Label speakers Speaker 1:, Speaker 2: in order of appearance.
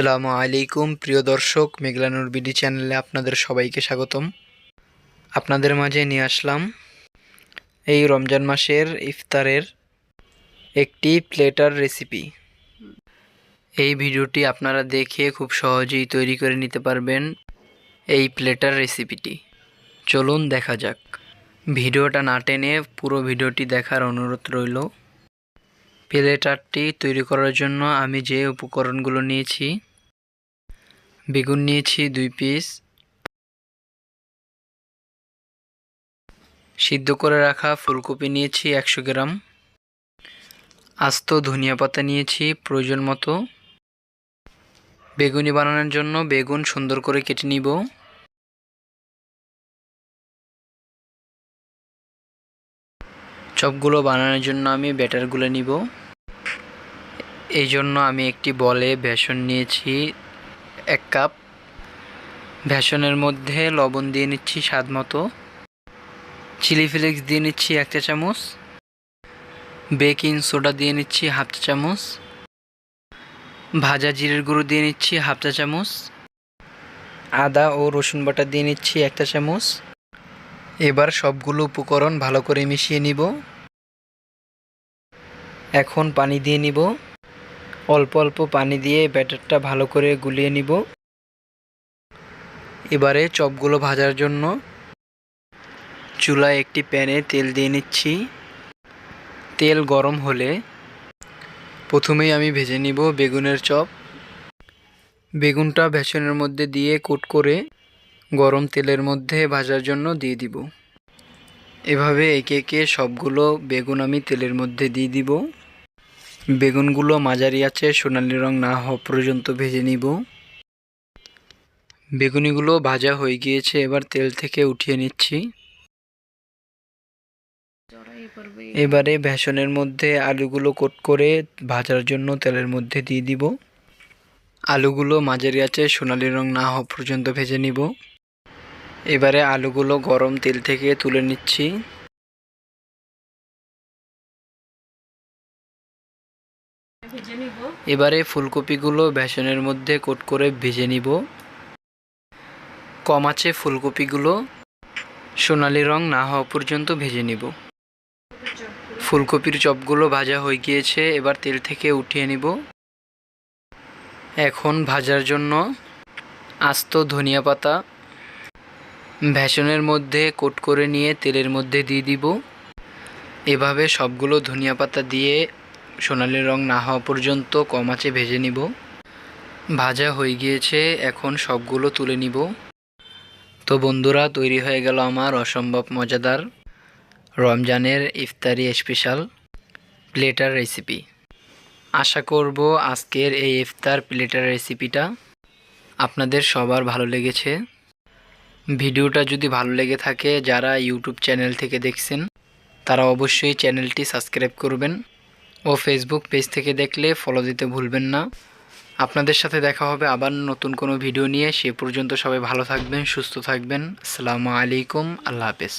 Speaker 1: আসসালামু আলাইকুম, প্রিয় দর্শক, মেঘলানুর বিডি চ্যানেলে আপনাদের সবাইকে স্বাগতম। আপনাদের মাঝে নিয়ে আসলাম এই রমজান মাসের ইফতারের একটি প্লেটার রেসিপি। এই ভিডিওটি আপনারা দেখে খুব সহজেই তৈরি করে নিতে পারবেন এই প্লেটার রেসিপিটি। চলুন দেখা যাক। ভিডিওটা না টেনে পুরো ভিডিওটি দেখার অনুরোধ রইল। প্লেটারটি তৈরি করার জন্য আমি যে উপকরণগুলো নিয়েছি বেগুন নিয়েছি দুই পিস। সিদ্ধ করে রাখা ফুলকপি নিয়েছি একশো গ্রাম। আস্ত ধনিয়া পাতা নিয়েছি প্রয়োজন মতো। বেগুনি বানানোর জন্য বেগুন সুন্দর করে কেটে নিব। চপগুলো বানানোর জন্য আমি ব্যাটারগুলো নিব। এই জন্য আমি একটি বলে বেসন নিয়েছি এক কাপ। বেসনের মধ্যে লবণ দিয়ে নিচ্ছি স্বাদ মতো। চিলি ফ্লেক্স দিয়ে নিচ্ছি এক চা চামচ। বেকিং সোডা দিয়ে নিচ্ছি হাফ চা চামচ। ভাজা জিরের গুঁড়ো দিয়ে নিচ্ছি হাফ চা চামচ। আদা ও রসুন বাটা দিয়ে নিচ্ছি একটা চামচ। এবার সবগুলো উপকরণ ভালো করে মিশিয়ে নিব। এখন পানি দিয়ে নিব। অল্প অল্প পানি দিয়ে ব্যাটারটা ভালো করে গুলিয়ে নিব। এবারে চপগুলো ভাজার জন্য চুলায় একটি প্যানে তেল দিয়ে নিচ্ছি। তেল গরম হলে প্রথমেই আমি ভেজে নিব বেগুনের চপ। বেগুনটা ভেসনের মধ্যে দিয়ে কোট করে গরম তেলের মধ্যে ভাজার জন্য দিয়ে দিব। এভাবে একে একে সবগুলো বেগুন আমি তেলের মধ্যে দিয়ে দিব। বেগুনগুলো মাঝারি আছে, সোনালি রং না হওয়া পর্যন্ত ভেজে নিব। বেগুনিগুলো ভাজা হয়ে গিয়েছে, এবার তেল থেকে উঠিয়ে নিচ্ছি। এবারে বেসনের মধ্যে আলুগুলো কোট করে ভাজার জন্য তেলের মধ্যে দিয়ে দিব। আলুগুলো মাঝারি আছে, সোনালি রং না হওয়া পর্যন্ত ভেজে নিব। এবারে আলুগুলো গরম তেল থেকে তুলে নিচ্ছি। এবারে ফুলকপিগুলো বেসনের মধ্যে কোট করে ভেজে নিব। কম আছে ফুলকপিগুলো। সোনালি রং না হওয়া পর্যন্ত ভেজে নিব। ফুলকপির চপগুলো ভাজা হয়ে গিয়েছে, এবার তেল থেকে উঠিয়ে নিব। এখন ভাজার জন্য আস্ত ধনিয়া পাতা ভেসনের মধ্যে কোট করে নিয়ে তেলের মধ্যে দিয়ে দিব। এভাবে সবগুলো ধনিয়া পাতা দিয়ে সোনালি রং না হওয়া পর্যন্ত কম ভেজে নিব। ভাজা হয়ে গিয়েছে, এখন সবগুলো তুলে নিব। তো বন্ধুরা, তৈরি হয়ে গেল আমার অসম্ভব মজাদার রমজানের ইফতারি স্পেশাল প্লেটার রেসিপি। আশা করব আজকের এই ইফতার প্লেটার রেসিপিটা আপনাদের সবার ভালো লেগেছে। ভিডিওটা যদি ভালো লেগে থাকে, যারা ইউটিউব চ্যানেল থেকে দেখছেন, তারা অবশ্যই চ্যানেলটি সাবস্ক্রাইব করবেন। ও ফেসবুক পেজ থেকে দেখলে ফলো দিতে ভুলবেন না। আপনাদের সাথে দেখা হবে আবার নতুন কোনো ভিডিও নিয়ে। সে পর্যন্ত সবাই ভালো থাকবেন, সুস্থ থাকবেন। আসসালামু আলাইকুম, আল্লাহ হাফেজ।